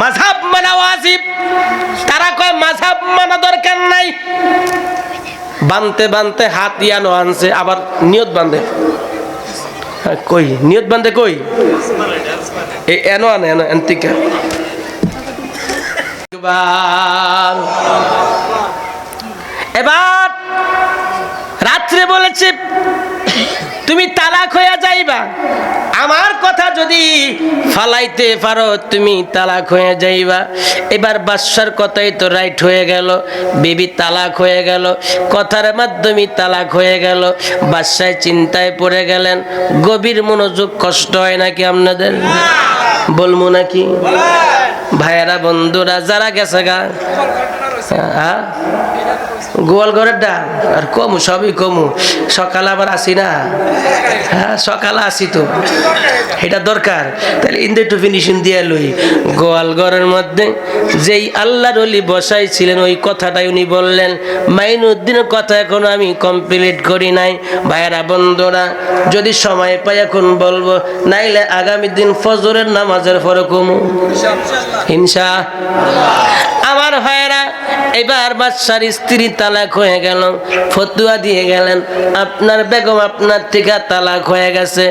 মাঝাব মানা ওয়াজিব। তারা কয় মাঝাব মানা দরকার নাই। বানতে বানতে হাত ইয়ানো আনছে আবার নিয়ত বান্ধে হ্যাঁ, কই? নিয়ত বান্ধে কই? এই এনো আনে এনো এনতিকা। এবার রাত্রে বলেছে তুমি তালাক হইয়া যাইবা। আমার কথা যদি ফালাইতে পারো, তুমি তালাক হয়ে যাইবা। এবার বাদশার কথাই তো রাইট হয়ে গেল, বেবি তালাক হয়ে গেল, কথার মাধ্যমে তালাক হয়ে গেল। বাদশায় চিন্তায় পড়ে গেলেন, গভীর মনোযোগ কষ্ট হয় নাকি আপনাদের? বলব নাকি? ভাইয়েরা, বন্ধুরা, যারা গেছে গা হ্যাঁ? গোয়াল ডাল। আর কমু, সবই কমু। সকালে আবার আসি না? হ্যাঁ সকালে আসি তো। এটা দরকার। তাহলে ইন্দে একটু ফিনিশিং দিয়ে লই। গোয়াল ঘরের মধ্যে যেই আল্লাহর অলি বসাই ছিলেন ওই কথাটাই উনি বললেন। মাইনুদ্দিনের কথা এখনও আমি কমপ্লিট করি নাই। ভাইয়েরা, বন্ধুরা, যদি সময় পাই এখন বলব, নাইলে আগামী দিন ফজরের নামাজের পরে কমু। হিংসা আমার ভাইয়েরা, এবার বাদশার স্ত্রী তালাক হয়ে গেল। ফতুয়া দিয়ে গেলেন। আপনার বেগম আপনার থেকে তালাক হয়ে গেছে।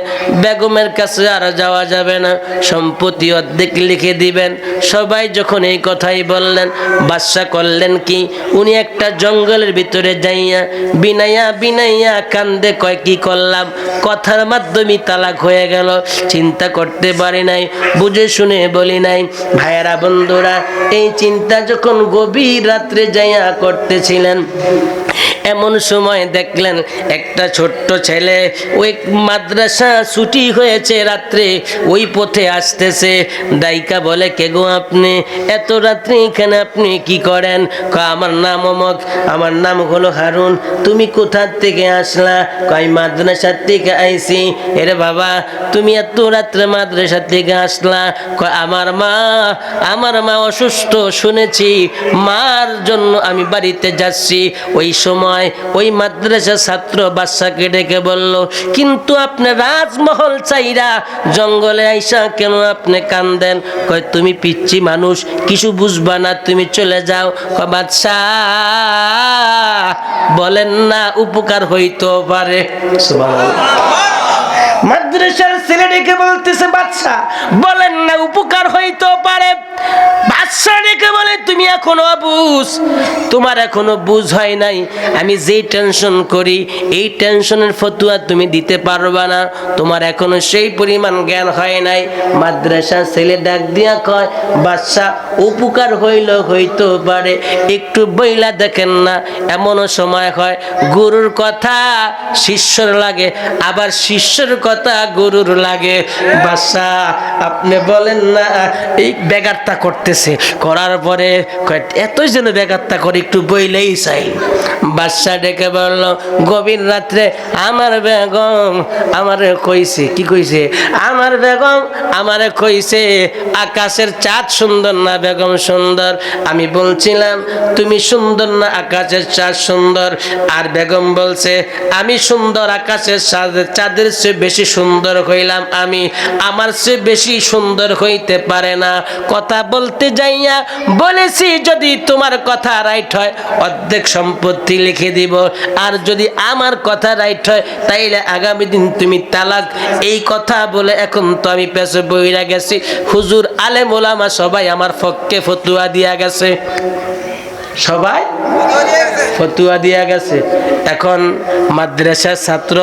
বেগমের কাছে আর যাওয়া যাবে না। সম্পত্তি অর্ধেক লিখে দিবেন। সবাই যখন এই কথাই বললেন, বাদশা করলেন কি? উনি একটা জঙ্গলের ভিতরে যাইয়া বিনাইয়া বিনাইয়া কান্দে কয়, কি করলাম? কথার মাধ্যমে তালাক হয়ে গেল। চিন্তা করতে পারি নাই, বুঝে শুনে বলি নাই। ভাইয়েরা বন্ধুরা, এই চিন্তা যখন গভীর রাত্রে যাইয়া করতেছিলেন এমন সময় দেখলেন একটা ছোট্ট ছেলে, ওই মাদ্রাসা ছুটি হয়েছে রাত্রে, ওই পথে আসতেছে। দাইকা বলে, কে গো আপনি? এত রাত্রে এখানে আপনি কি করেন? আমার নাম অমক, আমার নাম হলো হারুন, তুমি কোথার থেকে আসলা? কয় মাদ্রাসার থেকে আইসি এরে বাবা, তুমি এত রাত্রে মাদ্রাসা থেকে আসলা? আমার মা আমার মা অসুস্থ, শুনেছি, মার জন্য আমি বাড়িতে যাচ্ছি। ওই সময় ওই মাদ্রাসা ছাত্র বাচ্চাকে ডেকে বলল, কিন্তু আপনি রাজমহল চাইরা জঙ্গলে আইসা কেন আপনি কান্দেন? কয়, তুমি পিচ্ছি মানুষ, কিছু বুঝবা না, তুমি চলে যাও। কয় বাদশা বলেন না, উপকার হইতেও পারে। মাদ্রাসার ছেলে ডেকে বলতেছে, বাচ্চা, বলেন না, উপকার হইতো পারে। বাচ্চা ডেকে বলে, তুমি এখনও বুঝ তোমার এখনও বুঝ হয় নাই। আমি যেই টেনশন করি, এই টেনশনের ফতুয়া তুমি দিতে পারবা না। তোমার এখনও সেই পরিমাণ জ্ঞান হয় নাই। মাদ্রাসা ছেলে ডাক দিয়া কয়, বাচ্চা, উপকার হইল হইতো পারে। একটু বইলা দেখেন না, এমনও সময় হয়। গুরুর কথা শিষ্যর লাগে, আবার শিষ্যর কথা গরুর লাগে। বাসা আপনি বলেন না, এই বেগারটা করতেছে। করার পরে এতই যেন বেগারটা করে, একটু বইলেই চাই। বাদশা ডেকে বলল, গভীর রাত্রে আমার বেগম আমারে কইছে। কি কইছে? আমার বেগম আমারে কইছে, আকাশের চাঁদ সুন্দর না বেগম সুন্দর? আমি বলছিলাম, তুমি সুন্দর না আকাশের চাঁদ সুন্দর? আর বেগম বলছে, আমি সুন্দর আকাশের চাঁদ- চাঁদের চেয়ে বেশি সুন্দর হইলাম আমি। আমার চেয়ে বেশি সুন্দর হইতে পারে না। কথা বলতে যাইয়া বলেছি যদি তোমার কথা রাইট হয়, অর্ধেক সম্পত্তি লিখে দিব। আর যদি আমার কথা রাইট হয়, তাইলে আগামী দিন তুমি তালাক। এই কথা বলে এখন তো আমি পেছে বইরা গেছি। হুজুর, আলেম, ওলামা সবাই আমার ফককে ফতুয়া দিয়া গেছে। সবাই? ফতুয়া দিয়া গেছে। এখন মাদ্রাসার ছাত্র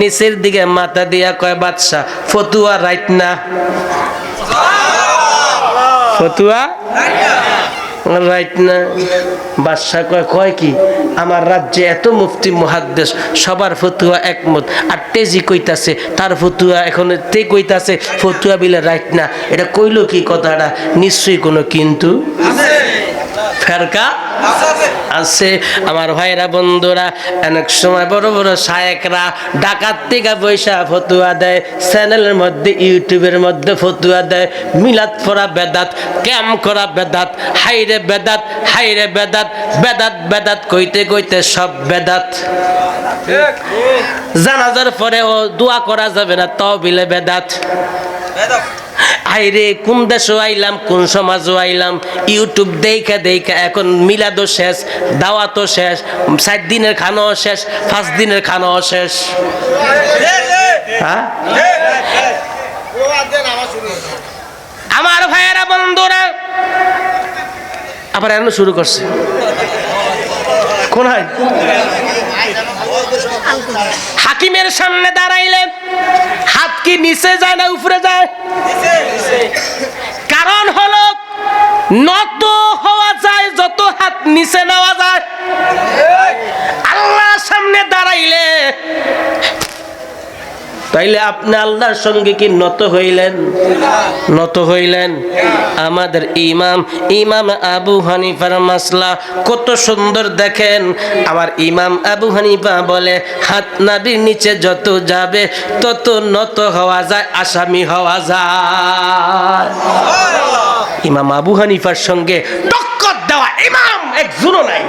নিচের দিকে মাথা দিয়া কয়, বাদশাহ, ফতুয়া রাইট না। ফতুয়া রাইট না। বাদশা কয় কয় কি? আমার রাজ্যে এত মুফতি, মহাদ্দেশ, সবার ফতুয়া একমত। আর তেজি কইতাছে, তার ফতুয়া এখন তে কইতাছে, ফতুয়া বিলে রাইট না। এটা কইলো কি কথাটা? নিশ্চয়ই কোনো কিন্তু ফেরকা আছে। আমার ভাইরা, বন্ধুরা, অনেক সময় বড় বড় শায়েকরা ডাকাত থেকে পয়সা ফতুয়া দেয়, চ্যানেলের মধ্যে, ইউটিউবের মধ্যে ফতুয়া দেয়। মিলাদ পড়া বেদাত, ক্যাম করা বেদাত হাইরে বেদাত হাইরে বেদাত বেদাত বেদাত কইতে কইতে সব বেদাত। জানাজার পরে ও দোয়া করা যাবে না তাও বিলে বেদাত। আইরে, কোন দেশও আইলাম, কোন সমাজও আইলাম? ইউটিউব দেখা দেখা এখন মিলাদও শেষ, দাওয়াতও শেষ সাত দিনের খানাও শেষ, পাঁচ দিনের খানাও শেষ। হ্যাঁ? আমার ভাইয়েরা, বন্ধুরা, আবার এখনও শুরু করছে। কোন হয় হাকিমের সামনে দাঁড়াইলে হাত কি নিচে যায় না উপরে যায়? কারণ হলো, নত হওয়া যায়, যত হাত নিচে নেওয়া যায় আল্লাহর সামনে দাঁড়াইলে তাইলে আপনি আল্লাহর সঙ্গে কি নত হইলেন? নত হইলেন? আমাদের ইমাম ইমাম আবু হানিফার মাসলা কত সুন্দর দেখেন। আমার ইমাম আবু হানিফা বলে, হাত নাবির নিচে যত যাবে, তত নত হওয়া যায়, আসামি হওয়া যায়। ইমাম আবু হানিফার সঙ্গে টক্কর দেওয়া ইমাম একজনও নাই।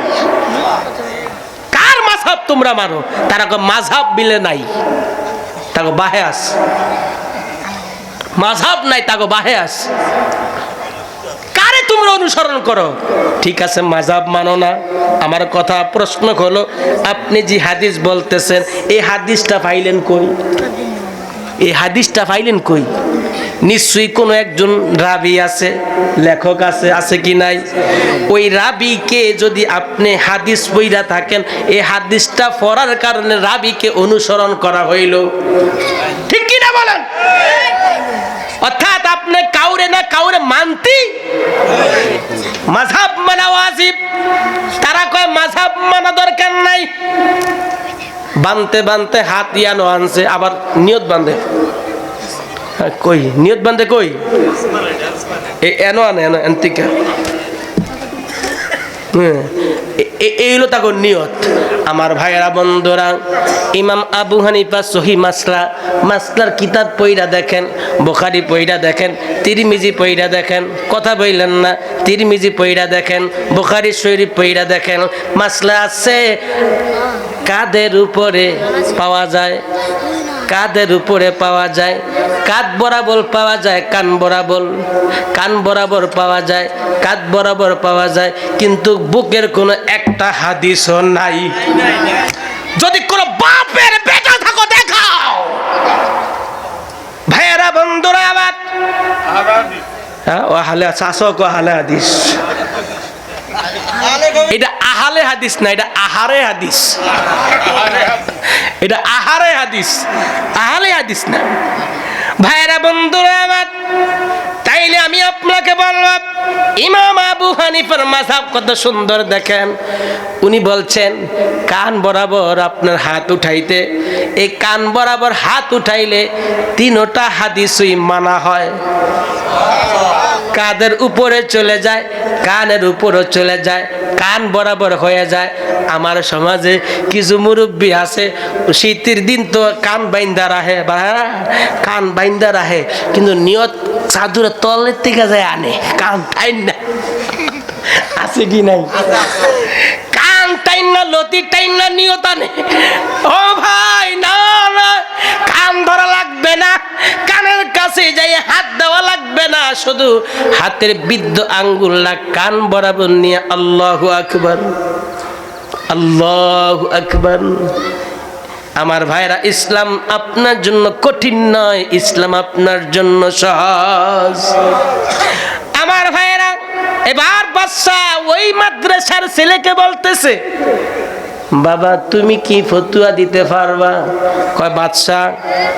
কার মাঝহাব তোমরা মানো? তারা কয় মাঝহাব বিলে নাই। তাকে বাহে আস। মাঝাব নাই তাকে বাহে আস। কারে তোমরা অনুসরণ করো? ঠিক আছে, মাঝহাব মানো না। আমার কথা প্রশ্ন হলো আপনি যে হাদিস বলতেছেন, এই হাদিসটা পাইলেন কই? এই হাদিসটা পাইলেন কই? নিশ্চয়ই কোনো একজন রাবি আছে, লেখক আছে আছে কি নাই? ওই রাবিকে যদি আপনি হাদিস বইরা থাকেন এই হাদিসটা পড়ার কারণে রাবিকে অনুসরণ করা হইল। ঠিক কি না বলেন? অর্থাৎ আপনি কাউরে না কাউরে মানতি? মাঝাব মানা ওয়াজিব। তারা কয় মাঝাব মানা দরকার নাই। বানতে বানতে হাত ইয়ানো আনছে, আবার নিয়ত বান্ধে কই? নিয়ত বান্ধে কই? এনো আনে, এনো, এন্তিকা। এই হলো তাকে নিয়ত। আমার ভাইয়েরা, বন্ধুরা, ইমাম আবু হানিফা সহি মাসলা, মাসলার কিতাব পইরা দেখেন, বোখারি পইরা দেখেন, তিরমিজি পইরা দেখেন, কথা বললেন না, তিরমিজি পইরা দেখেন, বোখারি শরীফ পইরা দেখেন, মাসলা আছে, কাদের উপরে পাওয়া যায়? কাদের উপরে পাওয়া যায়? কাদ বরাবর পাওয়া যায় কান বরাবর। কান বরাবর পাওয়া যায় কাদ বরাবর পাওয়া যায় কিন্তু বুকের কোনো একটা হাদিসও নাই। যদি কোনো বাপের বেটা থাকো দেখাও। ভাইয়েরা বন্ধুরা আবার? হ্যাঁ হালে শাসক ও হালে হাদিস। এটা আহালে হাদিস না, এটা আহারে হাদিস। এটা আহারে হাদিস, আহালে হাদিস না। ভাইরা, বন্ধুরা আমার, তাইলে আমি আপনাকে বললাম ইমাম আবু হানিফার মাসাব কত সুন্দর দেখেন। উনি বলছেন, কান বরাবর আপনার হাত উঠাইতে, এই কান বরাবর হাত উঠাইলে তিনোটা হাদিসই মানা হয়। কাদের উপরে চলে যায়, কানের উপরে চলে যায়, কান বরাবর হয়ে যায়। আমার সমাজে কিছু মুরব্বী আছে, শীতের দিন তো কান বাইন্দা বা কান বাইন্দা রাহে কিন্তু নিয়ত চাদুরের তলের থেকে যায় আনে, কান টাইন না। আছে কি নাই? কান টাইন না, লতি টাইন না, নিয়ত আনে। ও ভাই, না না, কান ধরা লাগবে না, কানের কাছে যাই হাত দেওয়া লাগবে না, শুধু হাতের বিদ্ধ আঙ্গুল্লা কান বরাবর নিয়ে আল্লাহ আকবর আল্লাহ আকবর। আমার ভাইরা, ইসলাম আপনার জন্য কঠিন নয়, ইসলাম আপনার জন্য সহজ। আমার ভাইরা, এবার বাচ্চা ওই মাদ্রাসার ছেলেকে বলতেছে বাবা, তুমি কি ফতুয়া দিতে পারবা? কয় বাদশাহ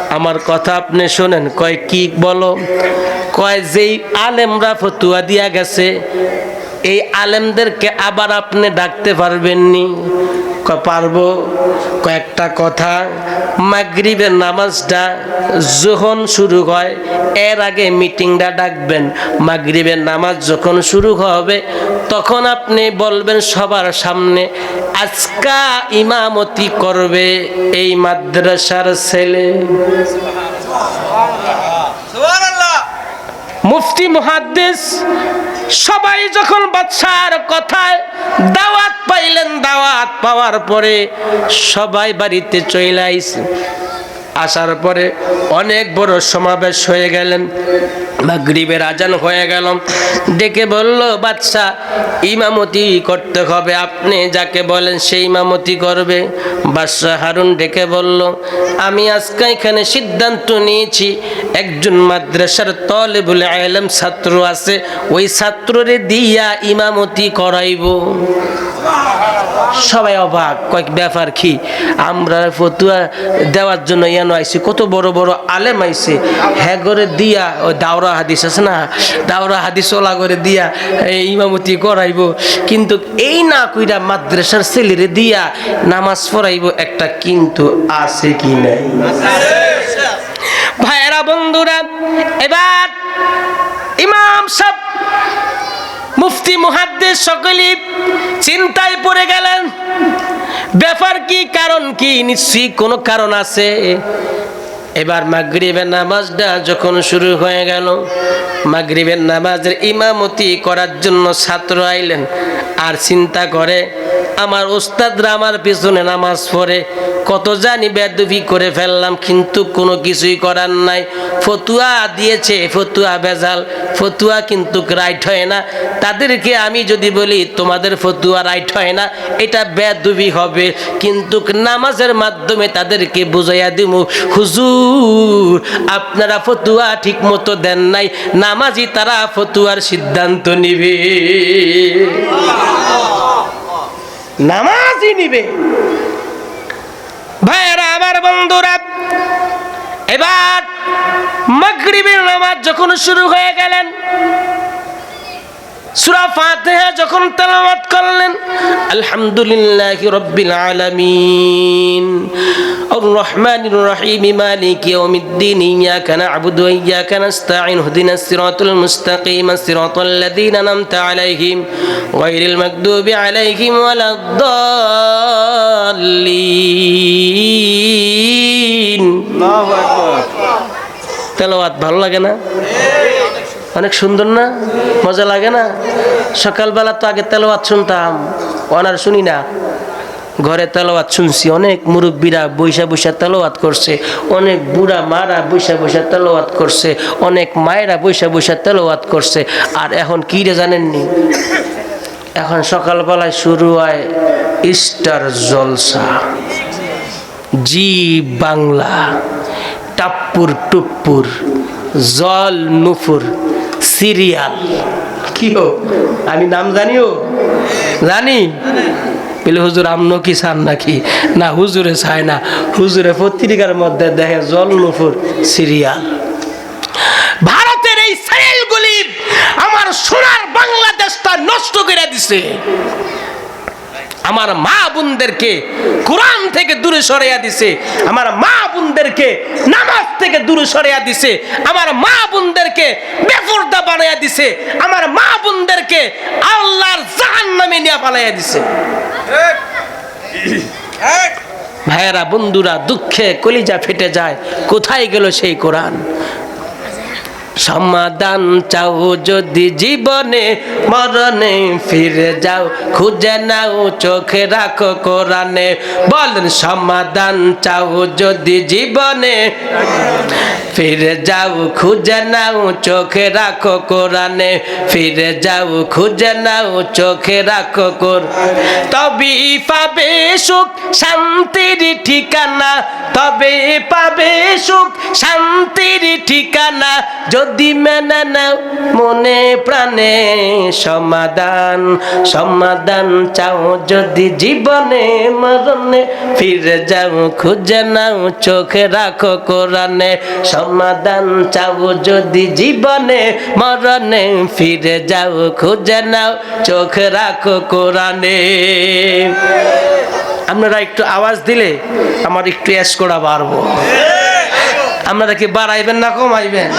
আমার কথা আপনি শোনেন। কয়, কি বলো? কয়, যেই আলেমরা ফতুয়া দিয়া গেছে, এই আলেমদেরকে আবার আপনি ডাকতে পারবেননি? পারব। কয়েকটা কথা। মাগরিবের নামাজটা যখন শুরু হয় এর আগে মিটিংটা ডাকবেন। মাগরিবের নামাজ যখন শুরু হবে তখন আপনি বলবেন সবার সামনে আজকা ইমামতি করবে এই মাদ্রাসার ছেলে। মুফতি মুহাদ্দিস সবাই যখন বাচ্চার কথায় পাওয়ার পরে সবাই বাড়িতে চলে আইছে। আসার পরে অনেক বড় সমাবেশ হয়ে গেলেন, মাগরিবের আজান হয়ে গেল। ডেকে বলল বাচ্চা ইমামতি করতে হবে। আপনি যাকে বলেন সেই ইমামতি করবে। বাদশাহ হারুন ডেকে বলল, আমি আজকে এখানে সিদ্ধান্ত নিয়েছি, একজন মাদ্রাসার তলে বলে আইলাম ছাত্র আছে, ওই ছাত্ররে দিয়া ইমামতি করাইব। সবাই অবাক কয়েক ব্যাপার কি? আমরা ফতুয়া দেওয়ার জন্য ইয়ানো আইছি, কত বড় বড় আলেম আইছে। হ্যাঁ করে দিয়া, ওই দাওরা হাদিস আছে না? দাওরা হাদিস ওলা করে দিয়া ইমামতি করাইব। কিন্তু এই না কইরা মাদ্রাসার ছেলেরে দিয়া নামাজ পড়াইব, একটা কিন্তু আছে কি নাই? ভাইয়েরা বন্ধুরা, এবার ইমাম সাহেব মুফতি মুহাদ্দে সকলেই চিন্তায় পড়ে গেলেন, ব্যাপার কি, কারণ কি, নিশ্চয়ই কোনো কারণ আছে। এবার মাগরিবের নামাজটা যখন শুরু হয়ে গেল, মাগরিবের নামাজের ইমামতি করার জন্য ছাত্র আইলেন, আর চিন্তা করে আমার ওস্তাদরা আমার পিছনে নামাজ পড়ে, কত জানি বেদবি করে ফেললাম, কিন্তু কোনো কিছুই করার নাই। ফতুয়া দিয়েছে, ফতুয়া বেজাল, ফতুয়া কিন্তু রাইট হয় না। তাদেরকে আমি যদি বলি, তোমাদের ফতুয়া রাইট হয় না, এটা বেদবি হবে। কিন্তু নামাজের মাধ্যমে তাদেরকে বুঝাইয়া দিব হুজুর, আপনারা ফতুয়া ঠিক মতো দেন নাই, নামাজি তারা ফতুয়ার সিদ্ধান্ত নিবে। নামাজই নিবে। ভাইয়েরা আমার বন্ধুরা এবার মাগরিবের নামাজ যখন শুরু হয়ে গেলেন সূরা ফাতিহা যখন তেলাওয়াত করলেন আলহামদুলিল্লাহি রাব্বিল আলামিন। আর রহমানির রহিম মালিকি ইয়াউমিদ্দিন ইয়াকা না'বুদু ওয়া ইয়াকা নাস্তাঈন ইহদিনাস সিরাতাল মুস্তাকিম সিরাতাল লাযীনা আন'আমতা আলাইহিম গায়রিল মাগদুবি আলাইহিম ওয়ালাদ-দাল্লিন তেলাওয়াত ভালো লাগে না? অনেক সুন্দর না? মজা লাগে না? সকালবেলা তো আগে তেলাওয়াত শুনতাম। অনার শুনি না। ঘরে তেলাওয়াত শুনছি। অনেক মুরব্বীরা বৈশা বৈশা তেলাওয়াত করছে। অনেক বুড়া মারা বৈশা বৈশা তেলাওয়াত করছে। অনেক মায়েরা বৈশা বৈশা তেলাওয়াত করছে। আর এখন কী রে জানেননি? এখন সকালবেলায় শুরু হয় স্টার জলসা। জি বাংলা। টাপ্পুর টুপ্পুর। জল নুপুর সিরিয়াল। কি হো আমি নাম জানিও? জানি। বলে হুজুর আমন কি চান নাকি? না হুজুরে চায় না। হুজুরে পত্রিকার মধ্যে দেখে জল নফুর সিরিয়াল। ভারতের এই সিরিয়ালগুলি আমার সোনার বাংলাদেশটা নষ্ট করে দিছে। আমার মা বোনদেরকে কোরআন থেকে দূরে সরাইয়া দিছে, আমার মা বোনদেরকে নামাজ থেকে দূরে সরাইয়া দিছে, আমার মা বোনদেরকে বেফরদা বানাইয়া দিছে, আমার মা বোনদেরকে আল্লাহর জাহান্নামে নিয়ে পালাইয়া দিছে। ভাইয়েরা, বন্ধুরা, দুঃখে কলিজা ফেটে যায়, কোথায় গেল সেই কোরআন? সমাধান চাও যদি জীবনে, মরণে ফিরে যাও, খুঁজে নাও, চোখে রাখো কোরআনে। বলেন, সমাধান চাও যদি জীবনে, ফিরে যাও, খুঁজে নাও, চোখে রাখো কোরআনে। ফিরে যাও, খুঁজে নাও, চোখে রাখো কোর। তবে পাবে সুখ, শান্তির ঠিকানা। তবে পাবে সুখ, শান্তির ঠিকানা। মেনে নাও মনে প্রাণে সমাধান সমাধান চাও যদি জীবনে মরণে, ফিরে যাও খুঁজে নাও চোখে রাখো কোরআনে, সমাধান চাও যদি জীবনে মরণে, ফিরে যাও খুঁজে নাও চোখে রাখো কোরআনে। আপনারা একটু আওয়াজ দিলে আমার একটু এস করা বাড়বো। আপনারা কি বাড়াইবেন না কমাইবেন?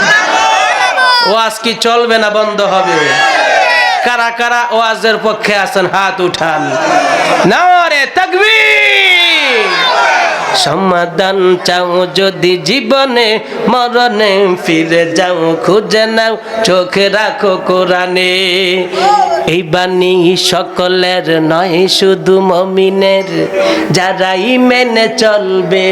ওয়াজ কি চলবে না বন্ধ হবে? কারা কারা ওয়াজের পক্ষে আছেন, হাত উঠান। না তাকবীর! সমাধান চাও যদি জীবনে, মরণে ফিরে যাও, খুঁজে নাও, চোখে রাখো কোরআনে। এই বাণী সকলের নয়, শুধু মমিনের। যারাই মেনে চলবে